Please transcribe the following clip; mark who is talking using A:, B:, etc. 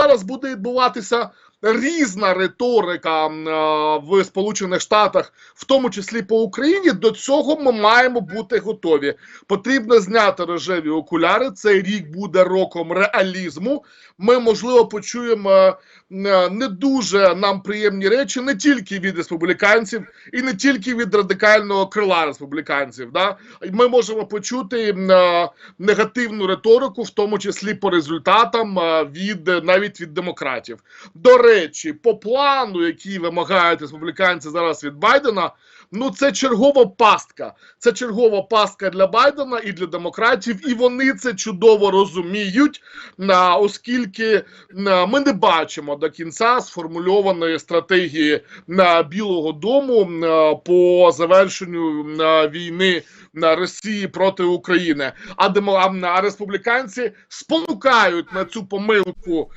A: зараз буде відбуватися різна риторика е, в Сполучених Штатах, в тому числі по Україні, до цього ми маємо бути готові. Потрібно зняти рожеві окуляри. Цей рік буде роком реалізму. Ми можливо почуємо е, не дуже нам приємні речі не тільки від республіканців і не тільки від радикального крила республіканців. Да? Ми можемо почути е, негативну риторику, в тому числі по результатам від навіть від демократів. До речі, по плану, який вимагають республіканці зараз від Байдена, ну це чергова пастка. Це чергова пастка для Байдена і для демократів, і вони це чудово розуміють, оскільки ми не бачимо до кінця сформульованої стратегії Білого Дому по завершенню війни на Росії проти України. А, республіканці спонукають на цю помилку